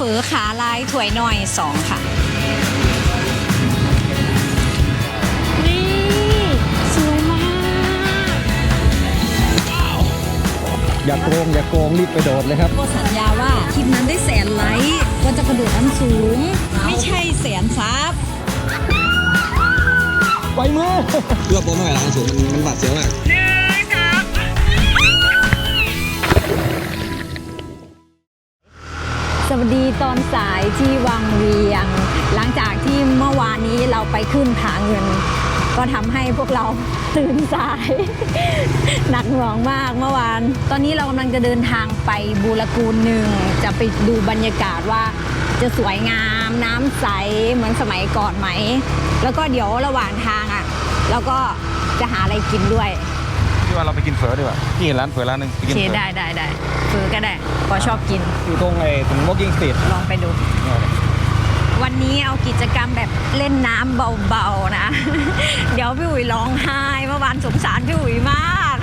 เฝอขาลายถ้วยหน่อยสองค่ะ นี่ สวยมาก อย่าโกงอย่าโกงรีบไปโดดเลยครับ ก็สัญญาว่าคลิปนั้นได้แสนไลค์ก็จะกระโดดน้ำสูง ไม่ใช่แสนซับไวมือ เพื่อโปรโมทร้านสูงมันมันบาดเสียวมาก สวัสดีตอนสายที่วังเวียง หลังจากที่เมื่อวานนี้เราไปขึ้นผาเงิน ก็ทำให้พวกเราตื่นสาย หนักหน่วงมากเมื่อวาน ตอนนี้เรากำลังจะเดินทางไปบูรกูลหนึ่ง จะไปดูบรรยากาศว่าจะสวยงามน้ำใสเหมือนสมัยก่อนไหม แล้วก็เดี๋ยวระหว่างทางอะเราก็จะหาอะไรกินด้วยพี่ว่าเราไปกินเฝอดีกว่าพี่เห็นร้านเฝอร้านหนึงไปโอกินเคเฝอได้ได้ได้ ซื้อก็ได้พอชอบกิน อยู่ตรงไอ้ตรง walking street ลองไปดู วันนี้เอากิจกรรมแบบเล่นน้ำเบาๆนะ เดี๋ยวพี่อุ๋ยร้องไห้เมื่อวานสงสารพี่อุ๋ยมาก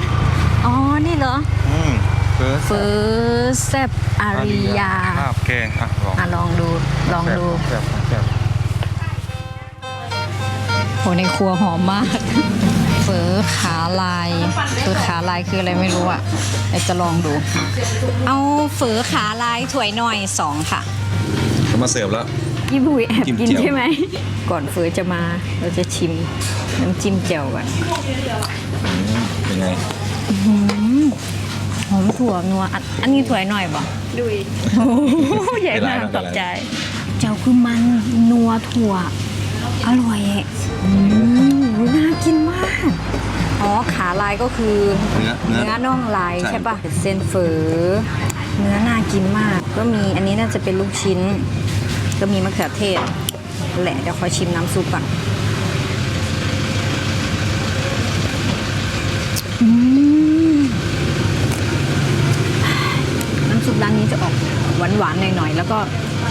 อ๋อ นี่เหรออืมเฝอเฟอร์แซบอาริยาภาพแกงอะลองอะลองดูลองดูแซ่บแซ่บโหในครัวหอมมาก เฟอขาลายเฟอขาลายคืออะไรไม่รู้อะเดี๋ยวจะลองดู เอาเฟอขาลายถ้วยหน่อยสองค่ะเขามาเสิร์ฟแล้วยี่บุยแอบจิ้มกินแจ่วใช่ไหม ก่อนเฟอจะมาเราจะชิมน้ำจิ้มแจ่วก่อนเป็นไงหอมถั่วนัวอันอันนี้ถั่วหน่อยป่ะดุยโอ้โหใหญ่มากตกใจแจ่วคือมันนัวถั่ว อร่อยอะ อืมน่ากินมาก อ๋อ ขาลายก็คือเนื้อเนื้อ เนื้อน่องลายใช่ใช่ป่ะเส้นเฝอเนื้อน่ากินมาก ก็มีอันนี้น่าจะเป็นลูกชิ้น ก็มีมะเขือเทศแหละเดี๋ยวขอชิมน้ำซุปก่อนอืมน้ำซุปร้านนี้จะออกหวานๆหน่อยๆแล้วก็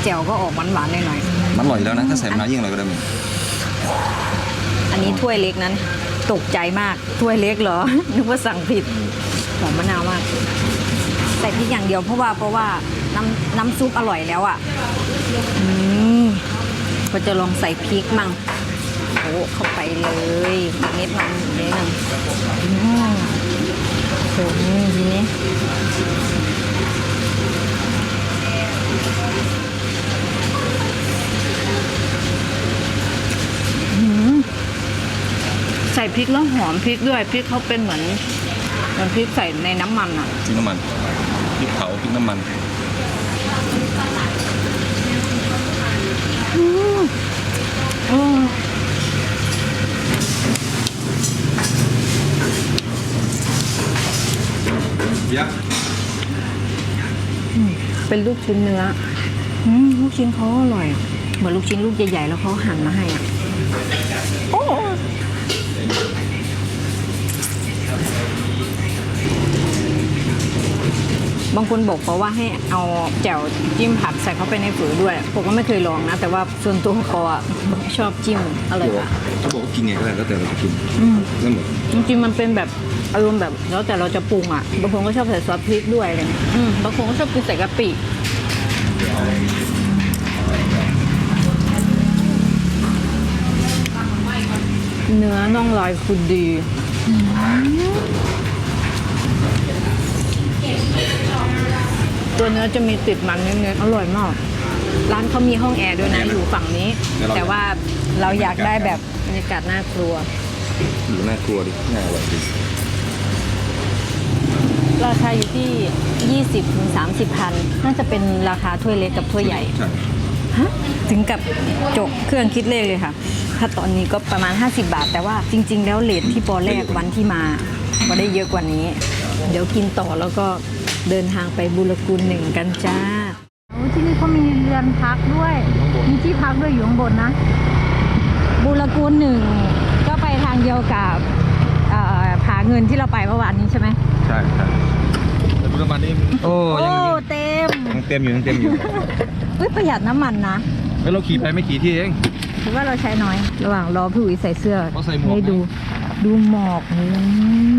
แจ่วก็ออกหวานๆหน่อยมันอร่อยอยู่แล้วนะถ้าใส่มะนาวยิ่งอร่อยก็ได้มึงๆ อันนี้ถ้วยเล็กนั้น ตกใจมากถ้วยเล็กเหรอ นึกว่าสั่งผิดหอมมะนาวมาก ใส่พริกอย่างเดียวเพราะว่าเพราะว่าน้ำน้ำซุปอร่อยแล้วอะอืมก็จะลองใส่พริกมั่งโอ้เข้าไปเลยนิดนึงนิดหนึงอืมโอ้โหทีนี้ ส่พริกแล้วหอมพริกด้วยพริกเขาเป็นเหมือนเหมือนพริกใส่ในน้ำมันอะพริกน้ำมันพริกเผาพริกน้ำมันอืมเยอะเป็นลูกชิ้นเนื้ออืมลูกชิ้นเขาอร่อย เหมือนลูกชิ้นลูกใหญ่ๆแล้วเขาหั่นมาให้อะโอ้ บางคนบอกเพราะว่าให้เอาแจ่วจิ้มผัดใส่เข้าไปในฝือด้วยผมก็ไม่เคยลองนะ แต่ว่าส่วนตัวปออะชอบจิ้มอร่อยอะเขาบอกว่ากินไงก็ได้แล้วแต่เราจะกินอืมนั่นหมดจริงๆมันเป็นแบบอารมณ์แบบแล้วแต่เราจะปรุงอะบางคนก็ชอบใส่ซอสพริกด้วยอะไรเงี้ยอืมบางคนก็ชอบกินใส่กะปิเนื้อน่องลายคือดี ตัวเนื้อจะมีติดมันนิดนึงอร่อยมาก ร้านเขามีห้องแอร์ด้วยนะอยู่ฝั่งนี้ แต่ว่าเราอยากได้แบบบรรยากาศน่ากลัวหรือน่ากลัวดิน่าอร่อยดิราคาอยู่ที่ 20ถึง30พันน่าจะเป็นราคาถ้วยเล็กกับถ้วยใหญ่ใช่ฮะถึงกับจกเครื่องคิดเลขเลยค่ะ ถ้าตอนนี้ก็ประมาณ 50 บาท แต่ว่าจริง ๆ แล้วเลทที่ปอแรกวันที่มา ก็ได้เยอะกว่านี้ เดี๋ยวกินต่อแล้วก็ เดินทางไปบุรกุลหนึ่งกันจ้าที่นี่เขามีเรือนพักด้วย มีที่พักด้วยอยู่ข้างบนนะ บุรกูลหนึ่งก็ไปทางเดียวกับเอ่อผาเงินที่เราไปเมื่อวานนี้ใช่ไหมใช่ใช่แต่ดูน้ำมันนี่โอ้โอ้ยังเต็มยังเต็มอยู่ยังเต็มอยู่เฮ้ยประหยัดน้ำมันนะแล้วเราขี่ไปไม่กี่ที่เองถือว่าเราใช้น้อย ระหว่างรอพี่อุ๋ยใส่เสื้อเขาใส่หมวกให้ดู ดูหมอกอืม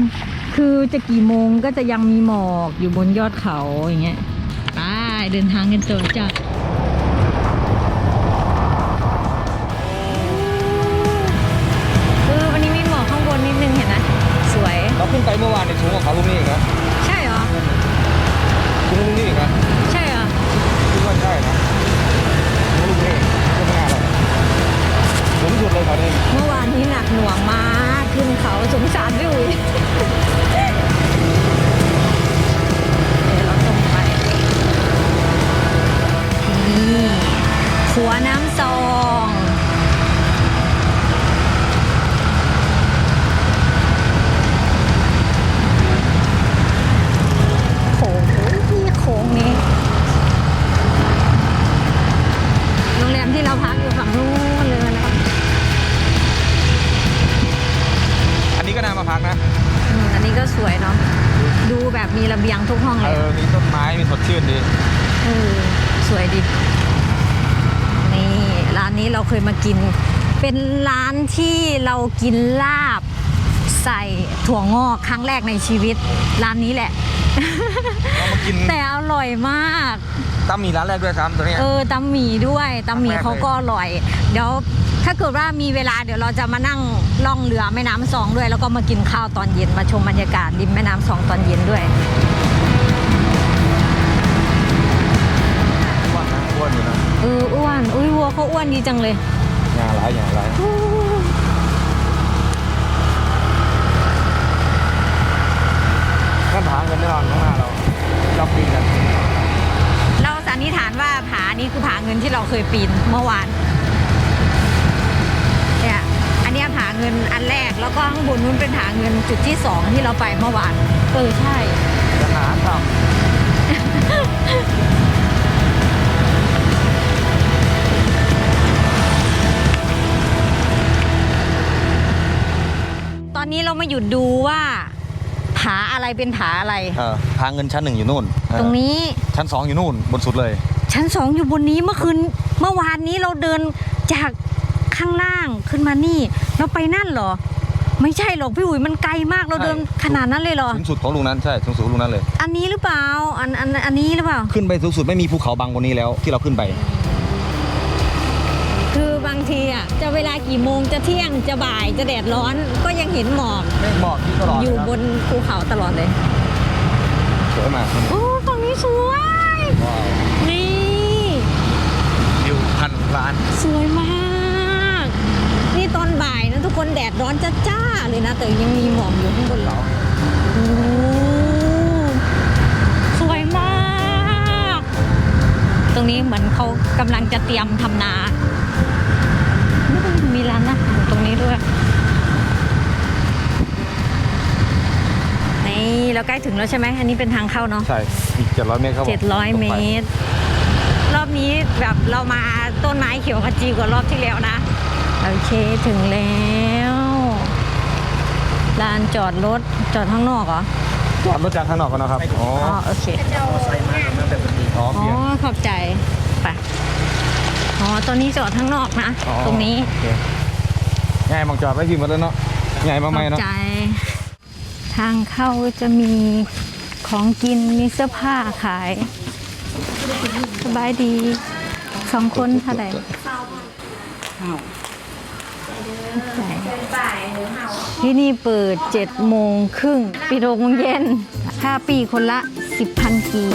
คือจะกี่โมงก็จะยังมีหมอกอยู่บนยอดเขาอย่างเงี้ยไปเดินทางกันต่อจาก ทุกห้องเอเลยอมีต้นไม้มีสดชื่นดีเออสวยดีนี่ร้านนี้เราเคยมากิน เป็นร้านที่เรากินลาบ ใส่ถั่วงอกครั้งแรกในชีวิต ร้านนี้แหละ เรามากินแต่อร่อยมาก ตั้มมีร้านแรกด้วยซ้ำตัวเนี้ย เออตำหมี่ด้วยตำหมี่ครั้งแรกเขาก็อร่อย เดี๋ยวถ้าเกิดว่ามีเวลาเดี๋ยวเราจะมานั่งล่องเรือแม่น้ำสองด้วย แล้วก็มากินข้าวตอนเย็นมาชมบรรยากาศริมแม่น้ำสองตอนเย็นด้วย วนนะอ้วนอยู่นะเอออ้วนอุ้ยวัวเขาอ้วนดีจังเลยงานหลายอย่างหลายนั่นผาเงินแน่นอนข้างหน้าเราชอบกินกันเราสันนิษฐานว่าผานี้คือผาเงินที่เราเคยปีนเมื่อวานเนี่ยอันเนี้ยผาเงินอันแรกแล้วก็ข้างบนนู้นเป็นผาเงินจุดที่สองที่เราไปเมื่อวานเออใช่จะหาทต อนนี้เรามาหยุดดูว่า ผาอะไรเป็นผาอะไรำเออผาเงินชั้นหนึ่งอยู่นู่นเออตรงนี้ชั้นสองอยู่นู่นบนสุดเลย ชั้นสองอยู่บนนี้เมื่อคืนเมื่อวานนี้เราเดินจากข้างล่างขึ้นมานี่ เราไปนั่นเหรอ ไม่ใช่หรอกพี่อุ๋ยมันไกลมากเราเดินใช่ ขนาดนั้นเลยเหรอ สูงสุดของลุงนั้นใช่สูงสุดของลุงนั้นเลย อันนี้หรือเปล่าอันอันอันนี้หรือเปล่า ขึ้นไปสูงสุดไม่มีภูเขาบังบนนี้แล้วที่เราขึ้นไปคือบางทีอะจะเวลากี่โมงจะเที่ยงจะบ่ายจะแดดร้อนก็ยังเห็นหมอกไม่หมอกที่ตลอดอยู่บนภูเขาตลอดเลยสวยมากโอ้ฝั่งนี้สวยว้าวนี่วิวพันล้าน สวยมาก นี่ตอนบ่ายนะทุกคนแดดร้อนจ้าๆเลยนะ แต่ยังมีหมอกอยู่ข้างบนเราโอ้สวยมาก ตรงนี้เหมือนเขากำลังจะเตรียมทำนา มีร้านอาหารตรงนี้ ด้วยนี่เราใกล้ถึงแล้วใช่ไหมอันนี้เป็นทางเข้าเนาะใช่อีกเจ็ดร้อยเมตรครับผมเจ็ดร้อยเมตร รอบนี้แบบเรามาต้นไม้เขียวขจีกว่ารอบที่แล้วนะโอเคถึงแล้วลานจอดรถจอดข้างนอกเหรอจอดรถจากข้างนอกกันนะครับอ๋ออ๋อโอเคอ๋ออ๋เพียงอขอบใจไปอ๋อตอนนี้จอดข้างนอกนะอ๋อตรงนี้ โอเคง่ายมองจอดไว้พิมพ์มาแล้วเนาะง่ายมากขไหมอบเนาะใจ ทางเข้าจะมีของกินมีเสื้อผ้าขาย สบายดีสองคนเท่าไหร่ใช่ที่นี่เปิดเจ็ดโมงครึ่งปิดหกโมงเย็นค่าปีคนละสิบพันกี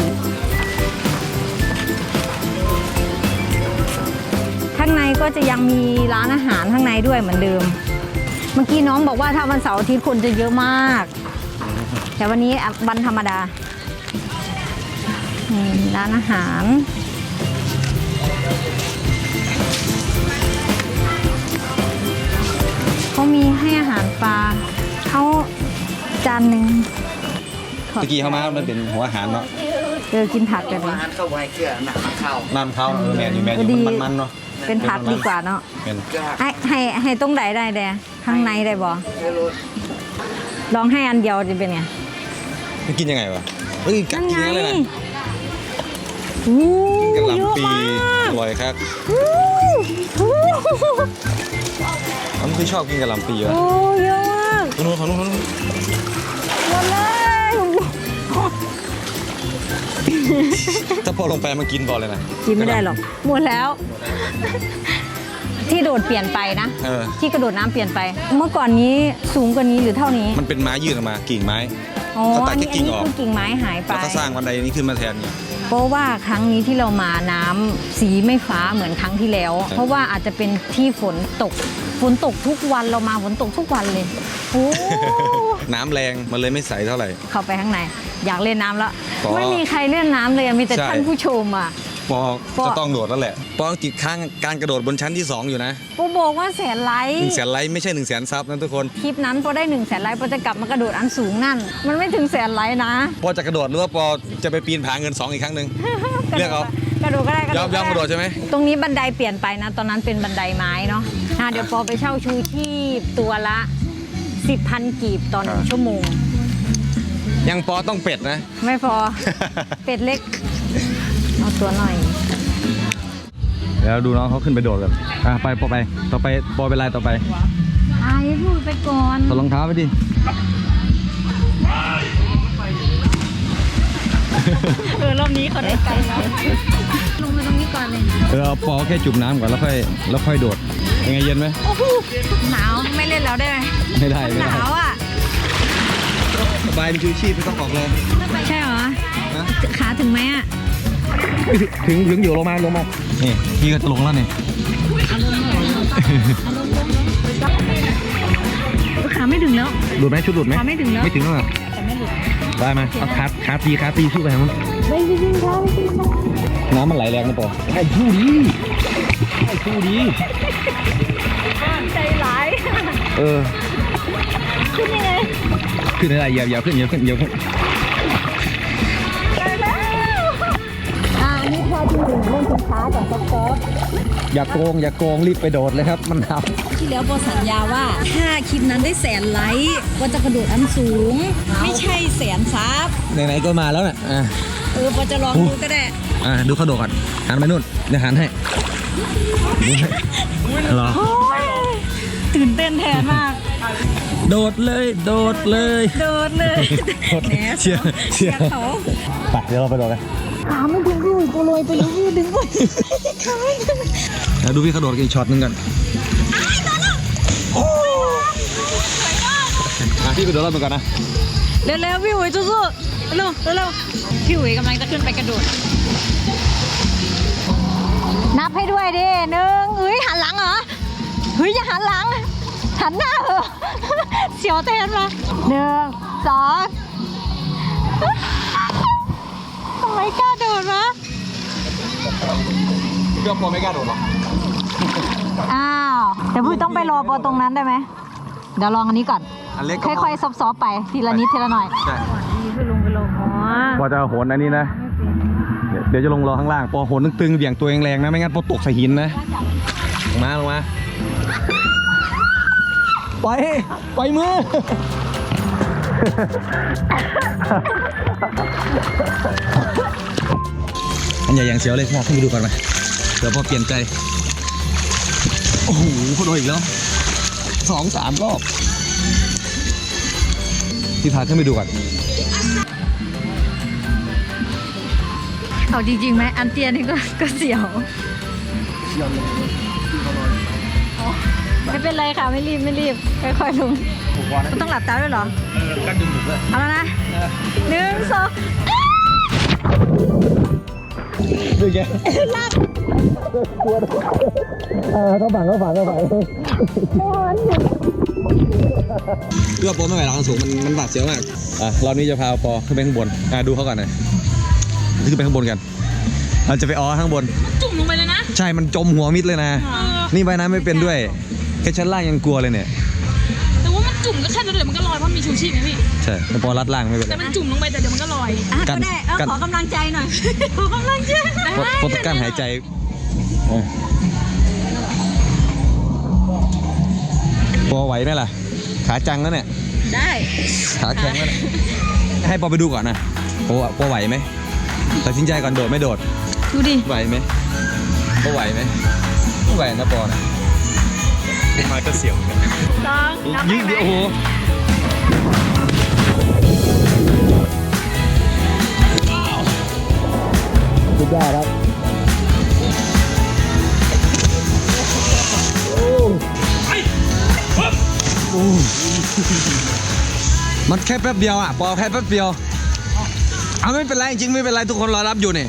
ข้างในก็จะยังมีร้านอาหารข้างในด้วยเหมือนเดิม เมื่อกี้น้องบอกว่าถ้าวันเสาร์อาทิตย์คนจะเยอะมาก แต่วันนี้วันธรรมดานี่ร้านอาหารเขามีให้อาหารปลาเขาจานหนึ่งขอบตะกี้เข้ามามันเป็นหัวอาหารเนาะเจอกินผักกันเลยอาหารเข้าไว้เกลือหนักข้าวน้ำเขาเออแมนอยู่แมนอยู่ดีมันมันๆเนาะ เป็นผักดีกว่าเนาะเป็นให้ให้ให้ตรงไหนได้แดข้างในได้บ่ไม่รู้ลองให้อันเดียวจะเป็นไงมันกินยังไงวะเฮ้ยกัดนั่นกินไงอะไรนะอู้กินกะหเยอะล่ำปีมากอร่อยครับอู้อู้มันคือชอบกินกะหล่ำปีวะโอ้เยอะ ถ้าพอลงไปมันกินบอลเลยนะกินไม่ได้หรอกหมดแล้ว ที่โดดเปลี่ยนไปนะ เออ ที่กระโดดน้ำเปลี่ยนไป เมื่อก่อนนี้สูงกว่านี้หรือเท่านี้มันเป็นไม้ยื่นออกมากิ่งไม้ อ๋อเขาตัอัดนแค่นี้อันกิ่งนี้ออก คือกิ่งไม้หายไปแล้วก็สร้างบันไดนี้ขึ้นมาแทนเนี่ย เพราะว่าครั้งนี้ที่เรามาน้ำสีไม่ฟ้าเหมือนครั้งที่แล้ว ใช่ เพราะว่าอาจจะเป็นที่ฝนตก ฝนตกทุกวันเรามาฝนตกทุกวันเลยโอ้ น้ำแรงมันเลยไม่ใสเท่าไหร่เข้าไปข้างใน อยากเล่นน้ำแล้วอ๋อไม่มีใครเล่นน้ำเลยอะมีแต่ใช่ท่านผู้ชมอะ ปอปอก็ต้องโดดแล้วแหละ ปอติดค้างการกระโดดบนชั้นที่ 2 อยู่นะปูบอกว่าแสนไลหนึ่ค์งแสนไลค์ไม่ใช่หนึ่งแสนซับนะทุกคน คลิปนั้นพอได้หนึ่งแสนไลค์พอจะกลับมากระโดดอันสูงนั่น มันไม่ถึงแสนไลค์นะปอจะกระโดดหรือว่าปอจะไปปีนผาเงิน 2 อีกครั้งหนึ่ง เลือกเอา กระโดดก็ได้ยอมยอมกระโดดใช่ไหม ตรงนี้บันไดเปลี่ยนไปนะ ตอนนั้นเป็นบันไดไม้เนาะอะเดี๋ยวปอไปเช่าชูชีพตัวละสิบพันกีบต่อหนึ่งชั่วโมง ยังปอต้องเป็ดนะ ไม่พอ เป็ดเล็ก เอาตัวหน่อยเดี๋ยวดูน้องเขาขึ้นไปโดดกันอะไปปอไป ต่อไปปอเป็นไรต่อไปอายพูดไปก่อนถอดรองเท้าไปดิ เออรอบนี้เขาได้ไกลแล้วลงมาตรงนี้ก่อนเลย เออเอาปอแค่จุ่มน้ำก่อนแล้วค่อยแล้วค่อยโดด ยังไงเย็นไหม โอ้โหหนาวไม่เล่นแล้วได้ไหมไม่ได้มันไม่หได้ นาวอะ สบายมีชูชีพไม่ต้องออกแรงใช่เหรอ นะขาถึงไหมอะ ถึงถึงอยู่ลงมาลงมานี่พี่ก็จะลงแล้วนี่ขาไม่ถึงแล้ว หลุดไหมชุดหลุดไหมขาไม่ถึงแล้ว ไม่ถึงแล้วเหรอแต่ไม่หลุดได้ไหมเอาขาขาตีขาตีสู้ไปทางนู้นไม่จริงๆค่ะไม่จริงค่ะน้ำมันไหลแรงนะปอไอ้ชู้ดีไอ้ชู้ดีใจร้ายเออขึ้นยังไง ขึ้นอะไรเหยียบเหยียบขึ้นเหยียบขึ้นเหยียบขึ้นไปแล้วอ่าอันนี้พอจริงถึงเล่นสินค้ากับซอฟต์อย่าโกง อย่าโกงรีบไปโดดเลยครับ มันหนาวที่แล้วพอสัญญาว่า ถ้าคลิปนั้นได้แสนไลค์ก็จะกระโดดอันสูง ไม่ใช่แสนซับไหนๆก็มาแล้วน่ะอะเออพอจะลองดูก็ได้อะดูเขาโดดก่อนหันไปนู่นเดี๋ยวหันให้ดูให้เหรอโอ้ยตื่นเต้นแทนมาก โดดเลย โดดเลยโดดเลยโดดแหมเชียร์เชียร์เขาไปเดี๋ยวเราไปโดดกันขาไม่ถึงพี่อุ๋ยโปรยไปแล้วพี่ดึงไปขาไม่ถึงแล้วดูพี่เขาโดดกันอีกช็อตหนึงกันอะพี่ไปโดดรอบหนึงก่อนนะเร็วๆพี่อุ๋ยสู้ๆเร็วเร็วๆพี่อุ๋ยกำลังจะขึ้นไปกระโดด นับให้ด้วยดิหนึ่งเฮ้ยหันหลังเหรอเฮ้ยอย่าหันหลัง หันหน้าเหรอเสียวแทนมาหนึ่งสองทำไมกล้าโดดวะเพื่อปอไม่กล้าโดดหรอกอ้าวแต่พูดต้องไปรอปอตรงนั้นได้ไหมเดี๋ยวลองอันนี้ก่อน อันเล็กก็ค่อยๆซอบๆไปทีละนิดทีละหน่อยใช่คือลงไปลงอ๋อพอจะโหนอันนี้นะ เดี๋ยวจะลงรอข้างล่าง พอโหนตึงๆเบี่ยงตัวแรงๆนะ ไม่งั้นพอตกใส่หินนะลงมาลงมา ปล่อยปล่อยมือ อันใหญ่อย่างเสียวเลยพอขึ้นไปดูก่อนไหมเดี๋ยวพอเปลี่ยนใจ โอ้โหเขาโดนอีกแล้วสองสามรอบพี่พาขึ้นไปดูก่อน เอาจริงๆไหมอันเตียนี่ก็ก็เสียวอ๋อไม่ เป็นไรค่ะไม่รีบไม่รีบค่อยๆลงต้องหลับตาด้วยเหรอกันดึงหมุกเลยเอาแล้วนะหนึ่งสองดูแกกลัวเขาฝังเขาฝังเขาฝังเพื่อปอไม่ไหวหรอกสูงมันมันบาดเสียวมาก อะรอบนี้จะพาปอขึ้นไปข้างบน อะดูเขาก่อนหน่อยขึ้นไปข้างบนกัน เราจะไปอ้อข้างบน จุ่มลงไปเลยนะ ใช่ มันจมหัวมิดเลยนะ นี่ไปน้ำไม่เป็นด้วย แค่ชั้นล่างยังกลัวเลยเนี่ย แต่ว่ามันจุ่มก็แค่เดี๋ยวมันก็ลอยเพราะมีชูชีพไงพี่ ใช่แต่ปอรัดล่างไม่เป็นไร แต่มันจุ่มลงไปแต่เดี๋ยวมันก็ลอยอะกัก็นได้เอากัน ขอกำลังใจหน่อย ขอกำลังใจปอปอตะกั้นหายใจเออปอไหวไหมล่ะ ขาจังแล้วเนี่ย ได้ ขาแข็งแล้วเนี่ยให้ปอไปดูก่อนนะปอปอไหวไหมตัดสินใจก่อนโดดไม่โดด ดูดิ ไหวไหมปอไหวไหมไม่ไหวนะปอนะึ้นมาก็เสียวกันสองนับยิ่งไปเดียวโอ้โหสุดยอดครับโอ้มันแค่แป๊บเดียวอะปอแค่แป๊บเดียวเอาไม่เป็นไรจริงๆไม่เป็นไรทุกคนรอรับอยู่เนี่ย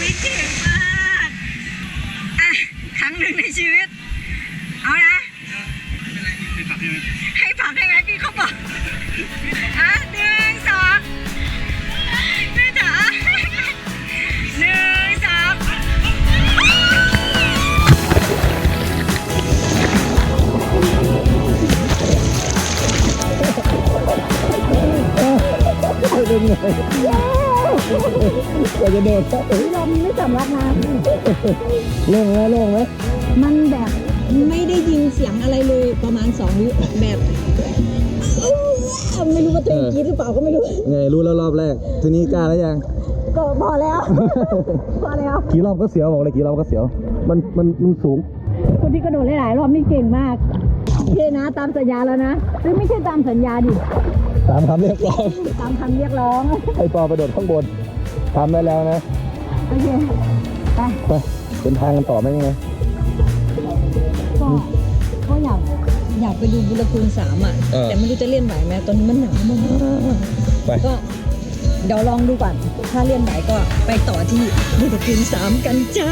วิเก่งมากอะค รั้งหนึ่งในชีวิต เอานะ ให้ผักให้ไหมพี่เขาบอกอะหนึ่งส จะโดดลมไม่สำลักน้โล่งไหมโล่งไหมมันแบบไม่ได้ยินเสียงอะไรเลยประมาณสองวิแบบไม่รู้ว่าตัวเองกรีดหรือเปล่าก็ไม่รู้ไงรู้แล้วรอบแรก ทีนี้กล้าแล้วยังก็พอแล้วพอแล้วกี่รอบก็เสียวบอกเลยกี่รอบก็เสียว มันมันมันสูง คนที่กระโดดหลายๆรอบนี่เก่งมากโอเคนะตามสัญญาแล้วนะหรือไม่ใช่ตามสัญญาดิตามคำเรียกร้องตามคำเรียกร้องให้ปอไปโดดข้างบน ทำได้แล้วนะ โอเค ไป ไปเดินทางกันต่อไหมยังไงก็ก็อยากอยากไปดูบุรคูณสามอะ เออ แต่ไม่รู้จะเล่นไหวไหมตอนนี้มันหนาวมากไป ก็เดี๋ยวลองดูก่อน ถ้าเล่นไหวก็ไปต่อที่บุรคูณสามกันจ้า